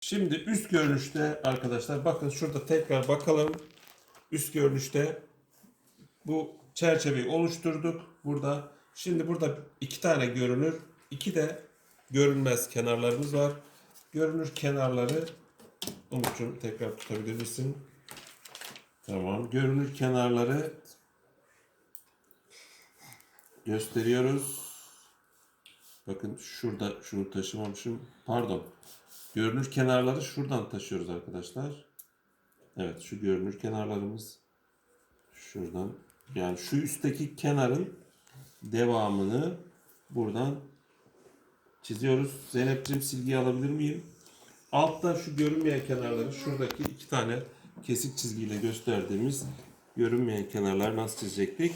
Şimdi üst görünüşte arkadaşlar bakın şurada tekrar bakalım. Üst görünüşte bu çerçeveyi oluşturduk burada. Şimdi burada iki tane görünür, iki de görünmez kenarlarımız var. Görünür kenarları Umut'cum tekrar tutabilir misin? Tamam. Görünür kenarları gösteriyoruz. Bakın şurada şunu taşımamışım. Pardon. Görünür kenarları şuradan taşıyoruz arkadaşlar. Evet şu görünür kenarlarımız şuradan. Yani şu üstteki kenarın devamını buradan çiziyoruz. Zeynep'ciğim silgiyi alabilir miyim? Altta şu görünmeyen kenarları şuradaki iki tane kesik çizgiyle gösterdiğimiz görünmeyen kenarlar nasıl çizecektik?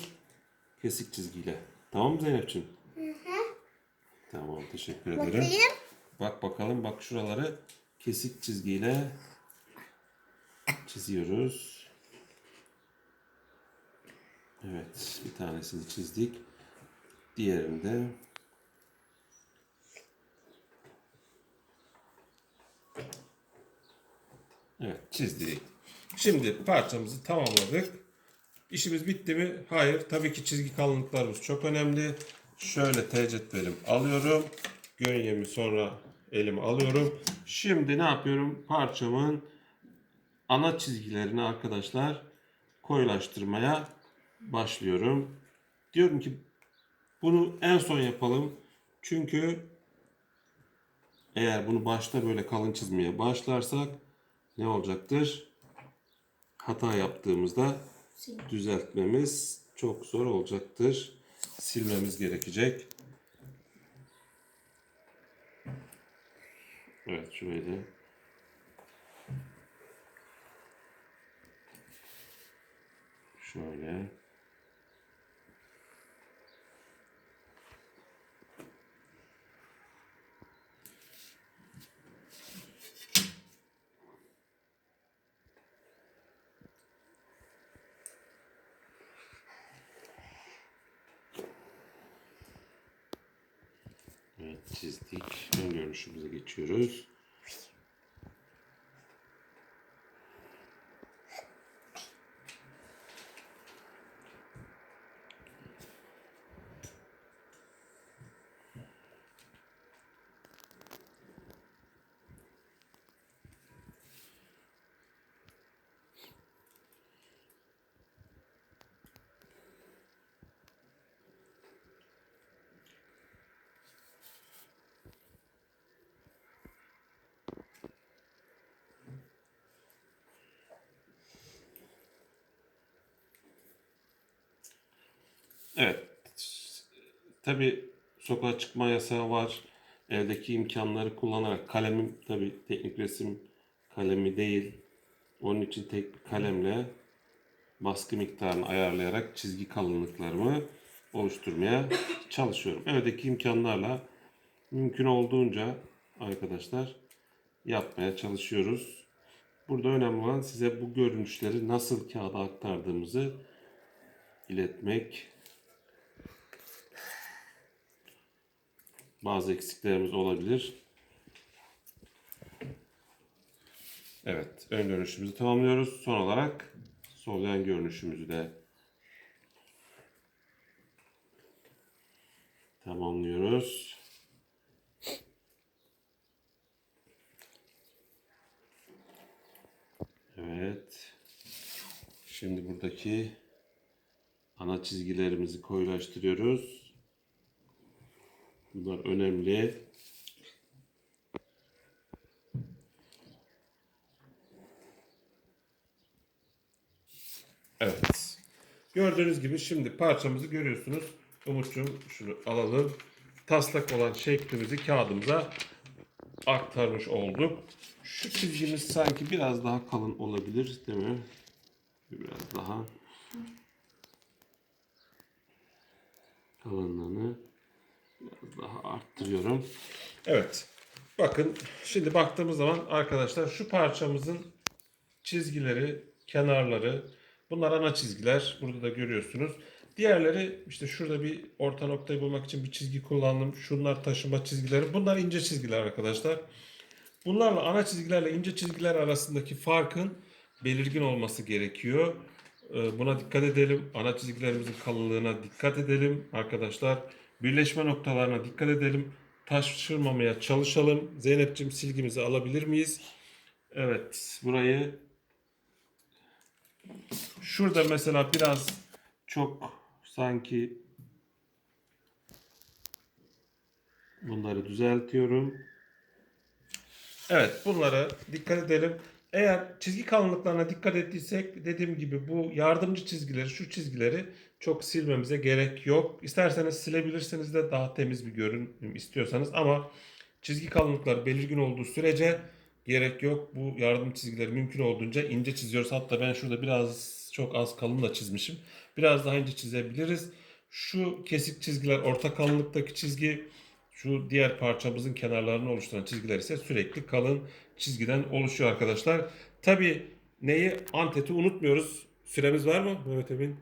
Kesik çizgiyle. Tamam mı Zeynep'ciğim? Tamam teşekkür ederim. Bakayım. Bak bakalım bak şuraları kesik çizgiyle çiziyoruz. Evet bir tanesini çizdik. Diğerini de Evet çizdik. Şimdi parçamızı tamamladık. İşimiz bitti mi? Hayır. Tabii ki çizgi kalınlıklarımız çok önemli. Şöyle T cetvelim alıyorum. Gönyemi sonra elime alıyorum. Şimdi ne yapıyorum? Parçamın ana çizgilerini arkadaşlar koyulaştırmaya başlıyorum. Diyorum ki bunu en son yapalım. Çünkü eğer bunu başta böyle kalın çizmeye başlarsak ne olacaktır? Hata yaptığımızda düzeltmemiz çok zor olacaktır. Silmemiz gerekecek. Evet şöyle. Şöyle. Evet çizdik. Ön görünüşümüze geçiyoruz. Evet. Tabi sokağa çıkma yasağı var. Evdeki imkanları kullanarak kalemim tabi teknik resim kalemi değil. Onun için tek bir kalemle baskı miktarını ayarlayarak çizgi kalınlıklarımı oluşturmaya çalışıyorum. Evdeki imkanlarla mümkün olduğunca arkadaşlar yapmaya çalışıyoruz. Burada önemli olan size bu görünüşleri nasıl kağıda aktardığımızı iletmek. Bazı eksiklerimiz olabilir. Evet, ön görünüşümüzü tamamlıyoruz. Son olarak sol yan görünüşümüzü de tamamlıyoruz. Evet. Şimdi buradaki ana çizgilerimizi koyulaştırıyoruz. Bunlar önemli. Evet. Gördüğünüz gibi şimdi parçamızı görüyorsunuz. Umut'cum şunu alalım. Taslak olan şeklimizi kağıdımıza aktarmış olduk. Şu çizgimiz sanki biraz daha kalın olabilir değil mi? Biraz daha kalınlığını daha arttırıyorum. Evet. Bakın şimdi baktığımız zaman arkadaşlar şu parçamızın çizgileri, kenarları bunlar ana çizgiler. Burada da görüyorsunuz. Diğerleri işte şurada bir orta noktayı bulmak için bir çizgi kullandım. Şunlar taşıma çizgileri. Bunlar ince çizgiler arkadaşlar. bunlarla ana çizgilerle ince çizgiler arasındaki farkın belirgin olması gerekiyor. Ee, Buna dikkat edelim. Ana çizgilerimizin kalınlığına dikkat edelim arkadaşlar. Birleşme noktalarına dikkat edelim. Taşırmamaya çalışalım. Zeynep'ciğim silgimizi alabilir miyiz? Evet, burayı şurada mesela biraz çok sanki bunları düzeltiyorum. Evet, bunlara dikkat edelim. Eğer çizgi kalınlıklarına dikkat ettiysek dediğim gibi bu yardımcı çizgileri, şu çizgileri çok silmemize gerek yok. İsterseniz silebilirsiniz de daha temiz bir görünüm istiyorsanız ama çizgi kalınlıkları belirgin olduğu sürece gerek yok. Bu yardım çizgileri mümkün olduğunca ince çiziyoruz. Hatta ben şurada biraz çok az kalın da çizmişim. Biraz daha ince çizebiliriz. Şu kesik çizgiler orta kalınlıktaki çizgi şu diğer parçamızın kenarlarını oluşturan çizgiler ise sürekli kalın çizgiden oluşuyor arkadaşlar. Tabi neyi? Anteti unutmuyoruz. Süremiz var mı Mehmet Emin?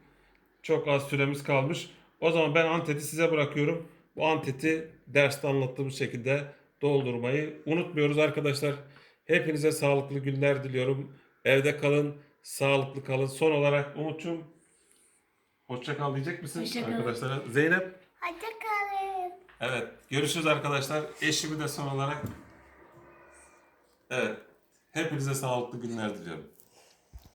Çok az süremiz kalmış. O zaman ben anteti size bırakıyorum. Bu anteti derste anlattığımız şekilde doldurmayı unutmuyoruz arkadaşlar. Hepinize sağlıklı günler diliyorum. Evde kalın, sağlıklı kalın. Son olarak Umut'cum hoşça kal diyecek misin Hoşça kalın. arkadaşlara? Zeynep Hadi. Evet. Görüşürüz arkadaşlar. Eşimi de son olarak Evet. Hepinize sağlıklı günler diliyorum.